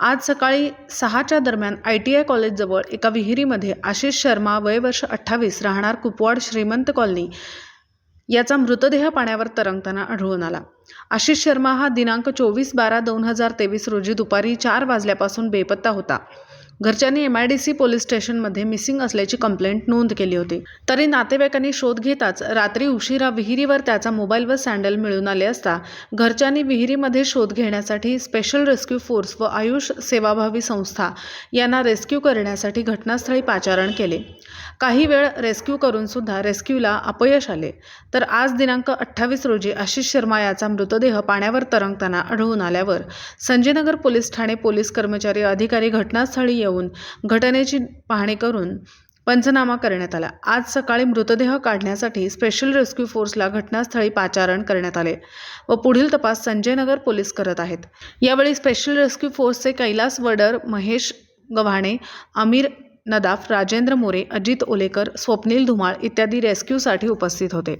आज सकाळी सहाच्या दरम्यान आय टी आय कॉलेजजवळ एका विहिरीमध्ये आशिष शर्मा वय वर्ष अठ्ठावीस राहणार कुपवाड श्रीमंत कॉलनी याचा मृतदेह पाण्यावर तरंगताना आढळून आला. आशिष शर्मा हा दिनांक चोवीस बारा दोन हजार तेवीस रोजी दुपारी चार वाजल्यापासून बेपत्ता होता. घरच्यांनी M I D C police स्टेशनमध्ये मिसिंग असल्याची कंप्लेंट नोंद केली होती. तरी नातेवाईकांनी शोध घेताच रात्री उशिरा विहिरीवर त्याचा मोबाईल व सँडल मिळून आले असता घरच्यांनी विहिरीमध्ये शोध घेण्यासाठी स्पेशल रेस्क्यू फोर्स व आयुष सेवाभावी संस्था यांना रेस्क्यू करण्यासाठी घटनास्थळी पाचारण केले. काही वेळ रेस्क्यू करून सुद्धा रेस्क्यूला अपयश आले. तर आज दिनांक अठ्ठावीस रोजी आशिष शर्मा याचा मृतदेह पाण्यावर तरंगताना आढळून आल्यावर संजयनगर पोलीस ठाणे पोलीस कर्मचारी अधिकारी घटनास्थळी येऊन घटनेची पाहणी करून पंचनामा करण्यात आला. आज सकाळी मृतदेह काढण्यासाठी स्पेशल रेस्क्यू फोर्सला घटनास्थळी पाचारण करण्यात आले व पुढील तपास संजयनगर पोलीस करत आहेत. यावेळी स्पेशल रेस्क्यू फोर्सचे कैलास वडर महेश गव्हाणे आमिर नदाफ राजेंद्र मोरे अजित ओलेकर स्वप्नील धुमाळ इत्यादी रेस्क्यूसाठी उपस्थित होते.